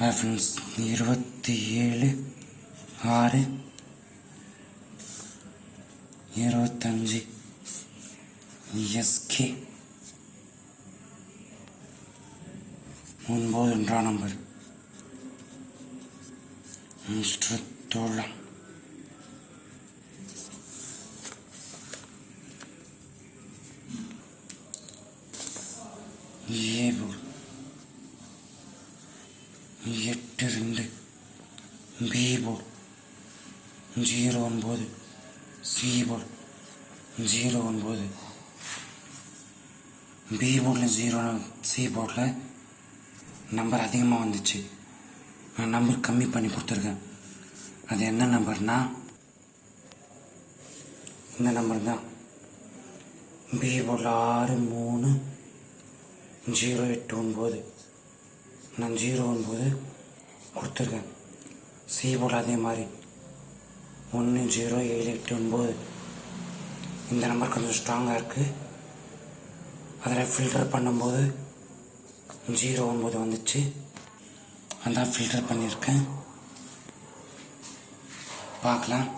Hi friends இருபத்தி ஏழு ஆறு இருபத்தஞ்சி எஸ்கே. ஒன்பது ஒன்றாம் நம்பர். மிஸ்டர் தோழம் ஏபூர் எட்டு ரெண்டு பி போர்டு ஜீரோ ஒன்பது. சி போர்டு ஜீரோ ஒன்பது. பி போர்டில் ஜீரோ சி போர்டில் நம்பர் அதிகமாக வந்துச்சு. நான் நம்பர் கம்மி பண்ணி கொடுத்துருக்கேன். அது என்ன நம்பர்னால் இந்த நம்பர் தான். பி போர்டில் ஆறு மூணு. ஜீரோ எட்டு ஒன்பது. நான் ஜீரோ ஒன்பது கொடுத்துருக்கேன். சி போல் அதே மாதிரி. ஒன்று ஜீரோ ஏழு எட்டு ஒன்பது. இந்த நம்பர் கொஞ்சம் ஸ்ட்ராங்காக இருக்குது அதில் ஃபில்டர் பண்ணும்போது ஜீரோ ஒன்பது வந்துச்சு. அதான் ஃபில்டர் பண்ணியிருக்கேன். பார்க்கலாம்.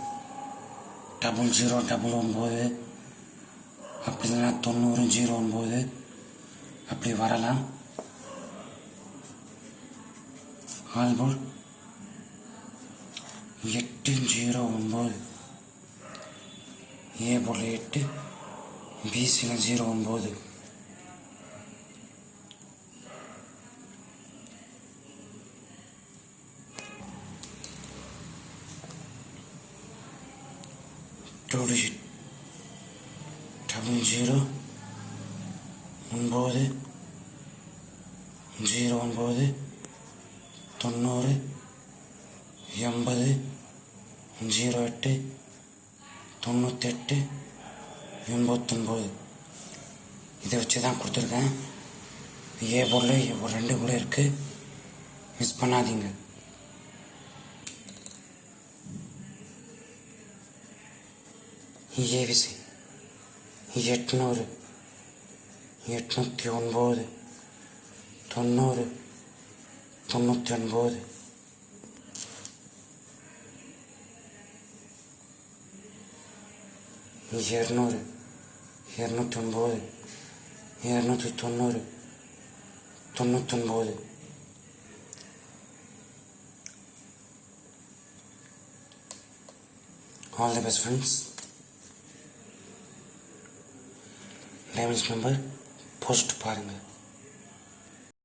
டபுள் ஜீரோ டபுள் ஒம்பது அப்படி இல்லைன்னா தொண்ணூறு ஜீரோ ஒம்பது அப்படி வரலாம். ஆல்பம் எட்டு ஜீரோ ஒம்பது ஏ போல் எட்டு பிசியில் ஜீரோ ஒம்பது டூ டிஜிட் டபுள் ஜீரோ ஒன்பது ஜீரோ ஒன்பது தொண்ணூறு எண்பது ஜீரோ எட்டு தொண்ணூத்தெட்டு எண்பத்தொம்போது இதை வச்சு தான் கொடுத்துருக்கேன். ஏ பொருள் ஏ ரெண்டு கூட இருக்குது மிஸ் பண்ணாதீங்க. ஏவிசி எட்நூறு எட்நூற்றி ஒன்பது தொண்ணூறு தொண்ணூற்றி ஒன்பது இரநூறு இரநூத்தி ஒன்பது இரநூத்தி தொண்ணூறு தொண்ணூத்தொன்பது all the best friends diamonds member post பாருங்கள்